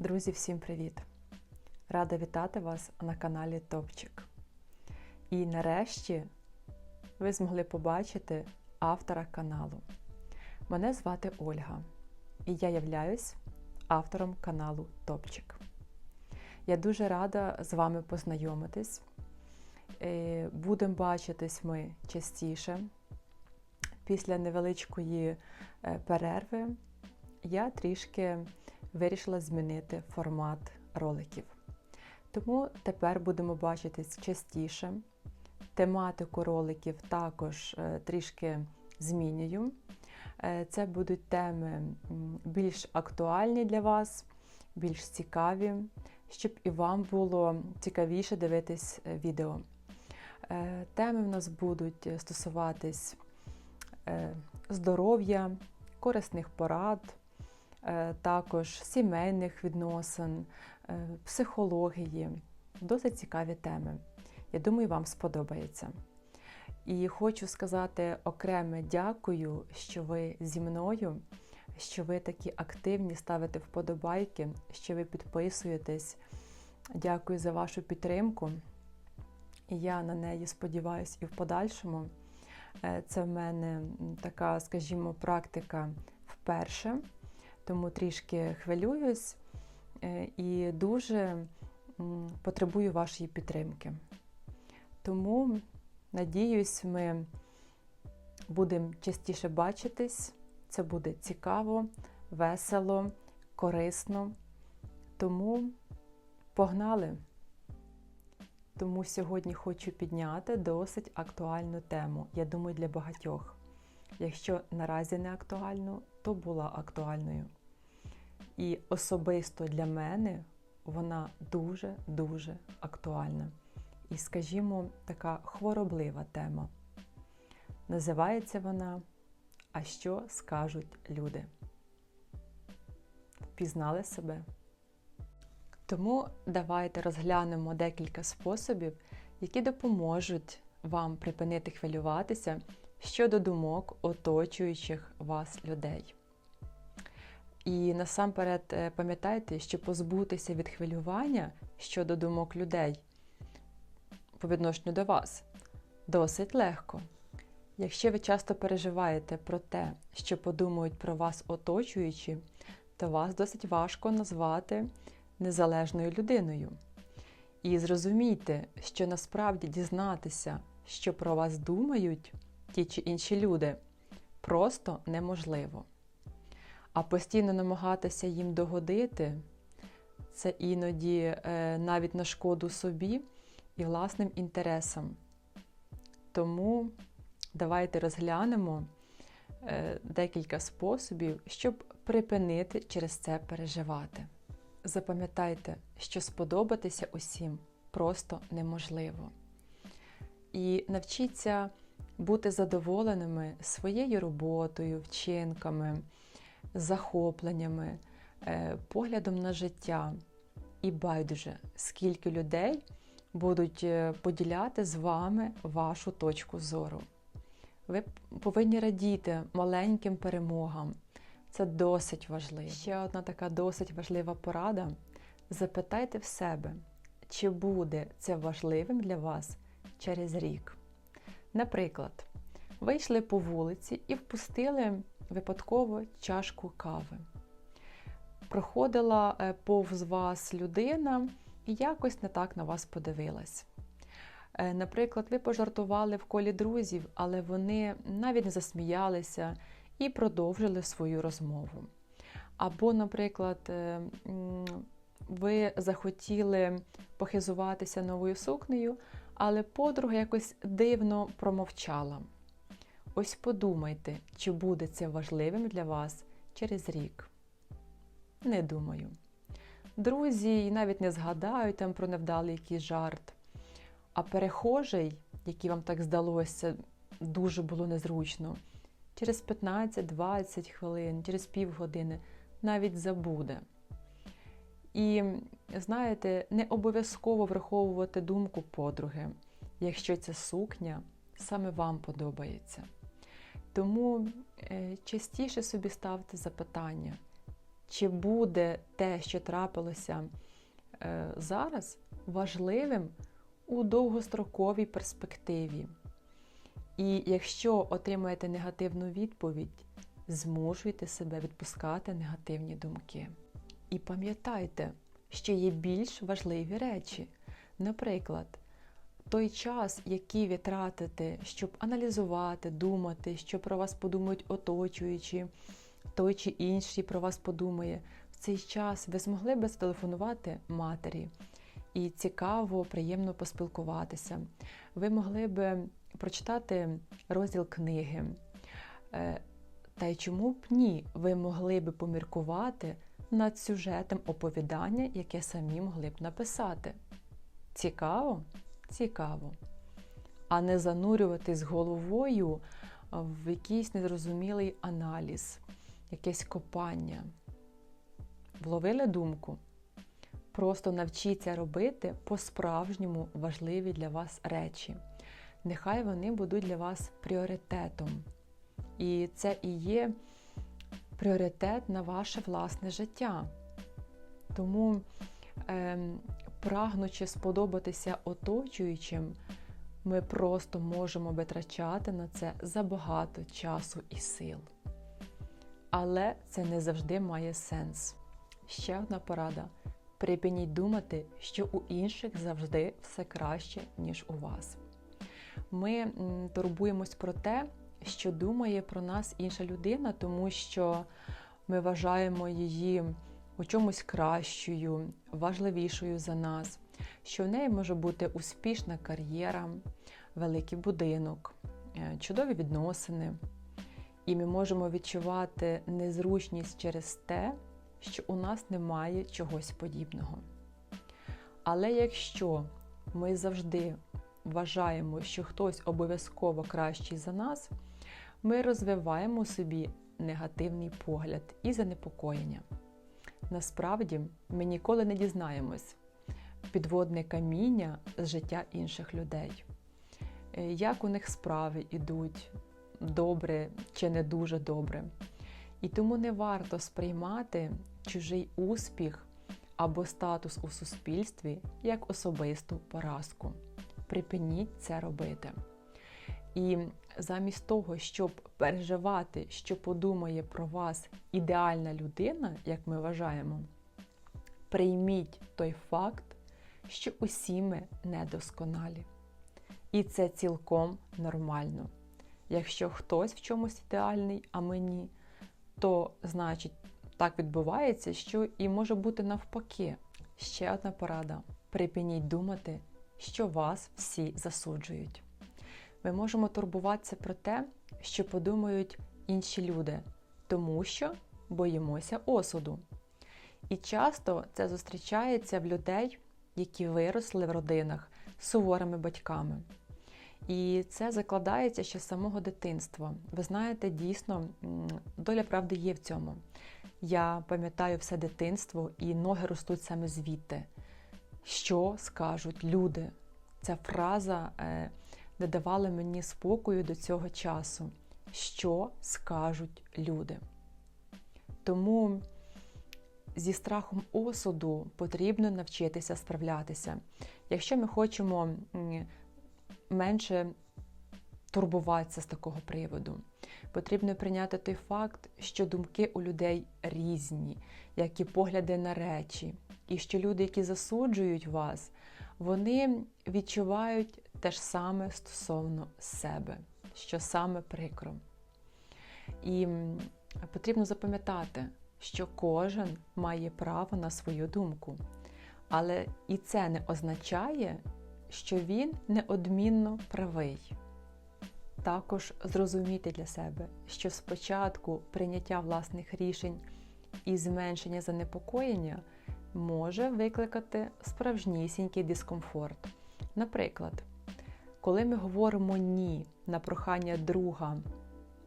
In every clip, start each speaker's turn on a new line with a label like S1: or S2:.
S1: Друзі, всім привіт! Рада вітати вас на каналі Топчик. І нарешті ви змогли побачити автора каналу. Мене звати Ольга, і я являюсь автором каналу Топчик. Я дуже рада з вами познайомитись. Е, Будемо бачитись ми частіше. Після невеличкої е, перерви я трішки вирішила змінити формат роликів. Тому тепер будемо бачитись частіше. Тематику роликів також е, трішки змінюю. Е, це будуть теми більш актуальні для вас, більш цікаві, щоб і вам було цікавіше дивитись е, відео. Теми в нас будуть стосуватись здоров'я, корисних порад, також сімейних відносин, психології. Досить цікаві теми. Я думаю, вам сподобається. І хочу сказати окреме дякую, що ви зі мною, що ви такі активні, ставите вподобайки, що ви підписуєтесь. Дякую за вашу підтримку. Я на неї сподіваюся і в подальшому. Е, це в мене така, скажімо, практика вперше, тому трішки хвилююсь е, і дуже потребую вашої підтримки. Тому, надіюсь, ми будемо частіше бачитись. Це буде цікаво, весело, корисно. Тому погнали! Тому сьогодні хочу підняти досить актуальну тему. Я думаю, для багатьох. Якщо наразі не актуально, то була актуальною. І особисто для мене вона дуже-дуже актуальна. І, скажімо, така хвороблива тема. Називається вона А що скажуть люди? Впізнали себе? Тому давайте розглянемо декілька способів, які допоможуть вам припинити хвилюватися щодо думок оточуючих вас людей. І насамперед е, пам'ятайте, що позбутися від хвилювання щодо думок людей по відношенню до вас досить легко. Якщо ви часто переживаєте про те, що подумають про вас оточуючі, то вас досить важко назвати незалежною людиною. І зрозумійте, що насправді дізнатися, що про вас думають ті чи інші люди, просто неможливо. А постійно намагатися їм догодити це іноді е, навіть на шкоду собі і власним інтересам. Тому давайте розглянемо е, декілька способів, щоб припинити через це переживати. Запам'ятайте, що сподобатися усім просто неможливо. І навчіться бути задоволеними своєю роботою, вчинками захопленнями, е, поглядом на життя. І байдуже, скільки людей будуть е, поділяти з вами вашу точку зору. Ви повинні радіти маленьким перемогам. Це досить важливо. Ще одна така досить важлива порада. Запитайте в себе, чи буде це важливим для вас через рік. Наприклад, ви йшли по вулиці і впустили випадково чашку кави. Проходила е, повз вас людина і якось не так на вас подивилась. Е, наприклад, ви пожартували в колі друзів, але вони навіть не засміялися і продовжили свою розмову. Або, наприклад, е, ви захотіли похизуватися новою сукнею, але подруга якось дивно промовчала. Ось подумайте, чи буде це важливим для вас через рік. Не думаю. Друзі навіть не згадають там про невдалий якийсь жарт. А перехожий, який вам так здалося, дуже було незручно, через 15-20 хвилин, через півгодини навіть забуде. І, знаєте, не обов'язково враховувати думку подруги, якщо ця сукня саме вам подобається. Тому е, частіше собі ставте запитання, чи буде те, що трапилося е, зараз, важливим у довгостроковій перспективі. І якщо отримаєте негативну відповідь, змушуйте себе відпускати негативні думки. І пам'ятайте, що є більш важливі речі. Наприклад, той час, який ви тратите, щоб аналізувати, думати, що про вас подумають оточуючі, той чи інший про вас подумає, в цей час ви змогли би зателефонувати матері і цікаво, приємно поспілкуватися. Ви могли би прочитати розділ книги. Е, та й чому б ні? Ви могли би поміркувати над сюжетом оповідання, яке самі могли б написати. Цікаво? Цікаво. А не занурюватись головою в якийсь незрозумілий аналіз, якесь копання. Вловили думку? Просто навчіться робити по-справжньому важливі для вас речі. Нехай вони будуть для вас пріоритетом. І це і є пріоритет на ваше власне життя. Тому, е, прагнучи сподобатися оточуючим, ми просто можемо витрачати на це забагато часу і сил. Але це не завжди має сенс. Ще одна порада. Припиніть думати, що у інших завжди все краще, ніж у вас. Ми турбуємось про те, що думає про нас інша людина, тому що ми вважаємо її у чомусь кращою, важливішою за нас, що в неї може бути успішна кар'єра, великий будинок, е, чудові відносини. І ми можемо відчувати незручність через те, що у нас немає чогось подібного. Але якщо ми завжди вважаємо, що хтось обов'язково кращий за нас, ми розвиваємо собі негативний погляд і занепокоєння. Насправді, ми ніколи не дізнаємось підводне каміння з життя інших людей, е, як у них справи йдуть добре чи не дуже добре. І тому не варто сприймати чужий успіх або статус у суспільстві як особисту поразку. Припиніть це робити. І замість того, щоб переживати, що подумає про вас ідеальна людина, як ми вважаємо, прийміть той факт, що усі ми недосконалі. І це цілком нормально. Якщо хтось в чомусь ідеальний, а мені, то значить так відбувається, що і може бути навпаки. Ще одна порада: припиніть думати, що вас всі засуджують. Ми можемо турбуватися про те, що подумають інші люди, тому що боїмося осуду. І часто це зустрічається в людей, які виросли в родинах з суворими батьками. І це закладається ще з самого дитинства. Ви знаєте, дійсно, доля правди є в цьому. Я пам'ятаю все дитинство, і ноги ростуть саме звідти. Що скажуть люди? Ця фраза е, не давала мені спокою до цього часу. Що скажуть люди? Тому зі страхом осуду потрібно навчитися справлятися. Якщо ми хочемо менше турбуватися з такого приводу. Потрібно прийняти той факт, що думки у людей різні, як і погляди на речі, і що люди, які засуджують вас, вони відчувають те ж саме стосовно себе, що саме прикро. І потрібно запам'ятати, що кожен має право на свою думку. Але і це не означає, що він неодмінно правий. Також зрозуміти для себе, що спочатку прийняття власних рішень і зменшення занепокоєння може викликати справжнісінький дискомфорт. Наприклад, коли ми говоримо ні на прохання друга,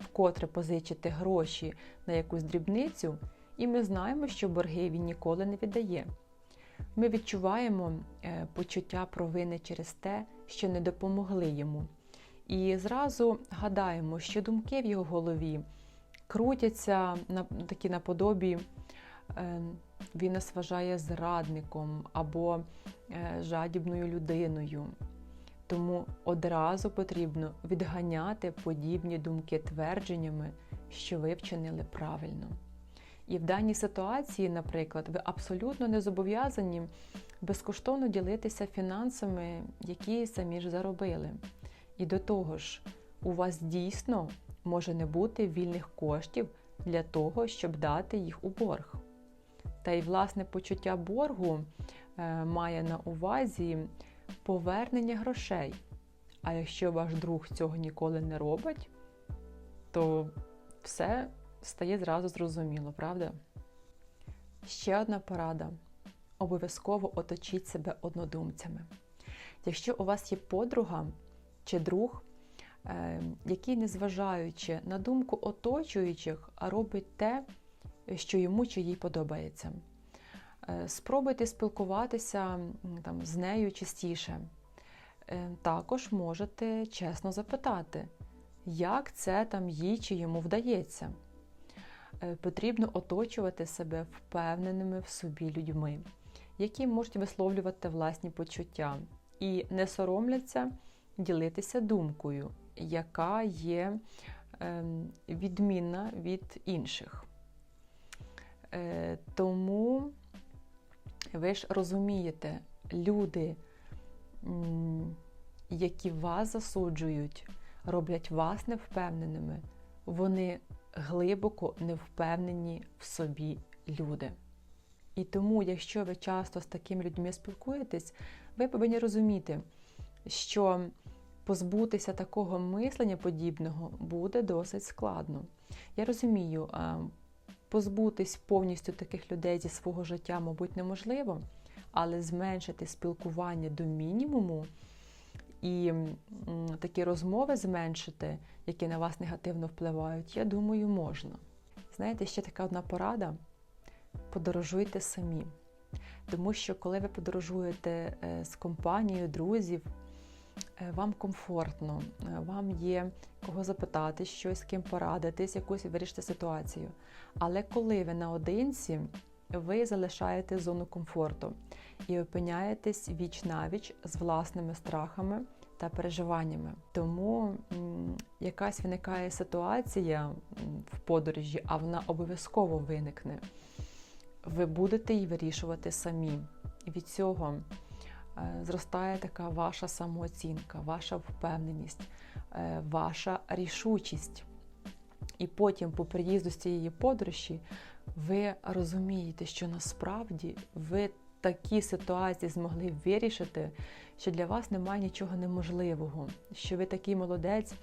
S1: вкотре позичити гроші на якусь дрібницю, і ми знаємо, що борги він ніколи не віддає. Ми відчуваємо е, почуття провини через те, що не допомогли йому. І зразу гадаємо, що думки в його голові крутяться на такі наподобі е, він нас вважає зрадником або е, жадібною людиною. Тому одразу потрібно відганяти подібні думки твердженнями, що ви вчинили правильно. І в даній ситуації, наприклад, ви абсолютно не зобов'язані безкоштовно ділитися фінансами, які самі ж заробили. І до того ж, у вас дійсно може не бути вільних коштів для того, щоб дати їх у борг. Та й власне почуття боргу е, має на увазі повернення грошей. А якщо ваш друг цього ніколи не робить, то все стає зразу зрозуміло, правда? Ще одна порада. Обов'язково оточіть себе однодумцями. Якщо у вас є подруга чи друг, е, який, незважаючи на думку оточуючих, робить те, що йому чи їй подобається. Е, спробуйте спілкуватися там, з нею частіше. Е, також можете чесно запитати, як це там їй чи йому вдається. Е, потрібно оточувати себе впевненими в собі людьми, які можуть висловлювати власні почуття і не соромляться ділитися думкою, яка є ем, відмінна від інших. Тому ви ж розумієте, люди, які вас засуджують, роблять вас невпевненими, вони глибоко невпевнені в собі люди. І тому, якщо ви часто з такими людьми спілкуєтесь, ви повинні розуміти, що позбутися такого мислення подібного буде досить складно. Я розумію, позбутись повністю таких людей зі свого життя, мабуть, неможливо, але зменшити спілкування до мінімуму і такі розмови зменшити, які на вас негативно впливають, я думаю, можна. Знаєте, ще така одна порада: подорожуйте самі. Тому що, коли ви подорожуєте е, з компанією, друзів, вам комфортно, е, вам є кого запитати, щось з ким порадитись, якусь вирішити ситуацію. Але коли ви наодинці, ви залишаєте зону комфорту і опиняєтесь віч навіч з власними страхами та переживаннями. Тому якась виникає ситуація в подорожі, а вона обов'язково виникне. Ви будете її вирішувати самі. І від цього Е, зростає така ваша самооцінка, ваша впевненість, е, ваша рішучість. І потім, по приїзду з цієї подорожі, ви розумієте, що насправді ви такі ситуації змогли вирішити, що для вас немає нічого неможливого, що ви такий молодець.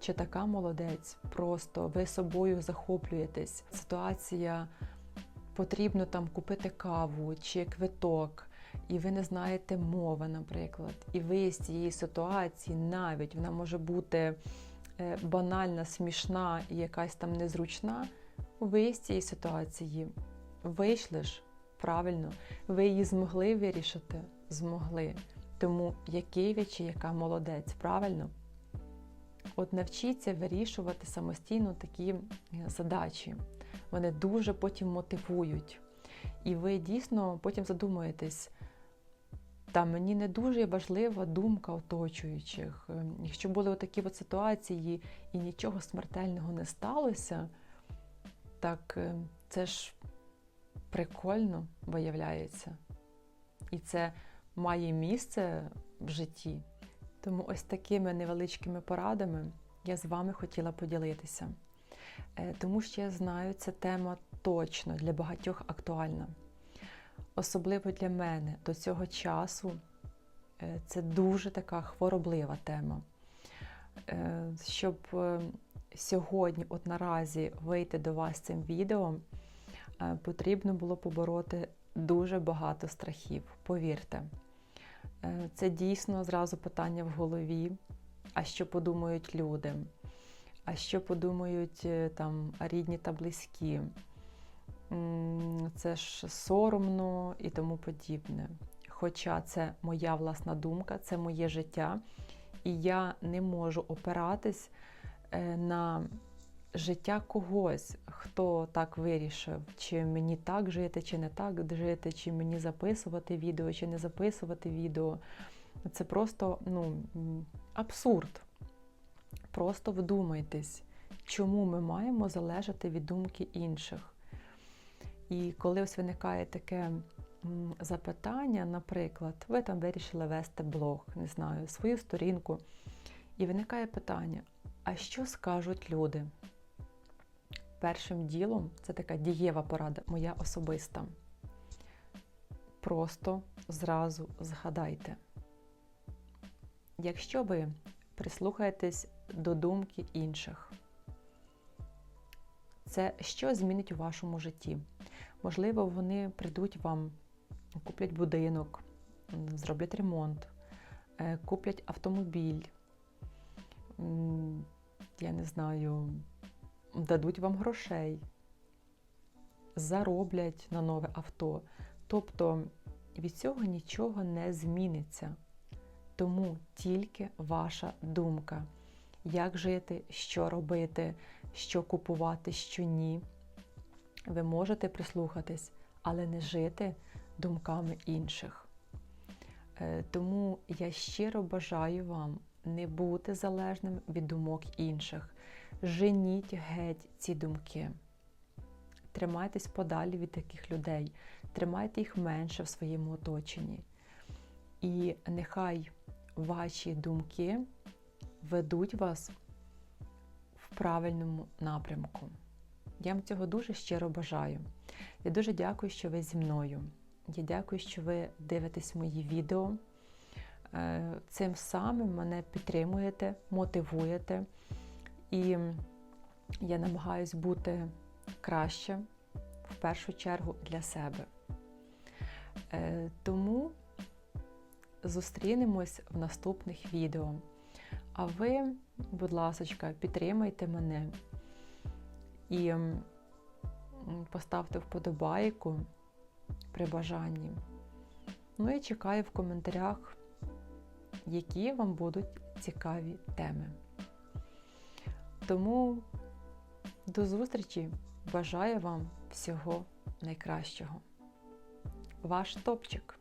S1: Чи така молодець, просто ви собою захоплюєтесь. Ситуація потрібно там купити каву чи квиток, і ви не знаєте мови, наприклад, і ви з цієї ситуації навіть вона може бути е, банальна, смішна і якась там незручна, ви з цієї ситуації вийшли ж правильно, ви її змогли вирішити? Змогли. Тому який ви чи яка молодець, правильно? От навчіться вирішувати самостійно такі е, задачі. Вони дуже потім мотивують. І ви дійсно потім задумуєтесь, та мені не дуже важлива думка оточуючих. Ем, якщо були такі от ситуації і нічого смертельного не сталося, так ем, це ж прикольно виявляється. І це має місце в житті. Тому ось такими невеличкими порадами я з вами хотіла поділитися. Е, тому що я знаю, ця тема точно для багатьох актуальна особливо для мене до цього часу е, це дуже така хвороблива тема. Е, щоб е, сьогодні, от наразі, вийти до вас цим відео, потрібно було побороти дуже багато страхів, повірте. Це дійсно зразу питання в голові. А що подумають люди? А що подумають там рідні та близькі? Це ж соромно і тому подібне. Хоча це моя власна думка, це моє життя, і я не можу опиратись е, на життя когось, хто так вирішив, чи мені так жити, чи не так жити, чи мені записувати відео, чи не записувати відео. Це просто ну, абсурд. Просто вдумайтесь, чому ми маємо залежати від думки інших. І коли ось виникає таке запитання, наприклад, ви там вирішили вести блог, не знаю, свою сторінку, і виникає питання: а що скажуть люди? Першим ділом це така дієва порада, моя особиста. Просто зразу згадайте. Якщо ви прислухаєтесь до думки інших, це що змінить у вашому житті? Можливо, вони прийдуть вам, куплять будинок, зроблять ремонт, е, куплять автомобіль, я не знаю, дадуть вам грошей, зароблять на нове авто. Тобто від цього нічого не зміниться. Тому тільки ваша думка, як жити, що робити, що купувати, що ні. Ви можете прислухатись, але не жити думками інших. Е, тому я щиро бажаю вам не бути залежним від думок інших. Женіть геть ці думки. Тримайтесь подалі від таких людей, тримайте їх менше в своєму оточенні. І нехай ваші думки ведуть вас в правильному напрямку. Я вам цього дуже щиро бажаю. Я дуже дякую, що ви зі мною. Я дякую, що ви дивитесь мої відео. Е, цим самим мене підтримуєте, мотивуєте. І я намагаюсь бути краще в першу чергу для себе. Е, тому зустрінемось в наступних відео. А ви, будь ласка, підтримайте мене і поставте вподобайку при бажанні. Ну і чекаю в коментарях, які вам будуть цікаві теми. Тому до зустрічі! Бажаю вам всього найкращого. Ваш топчик!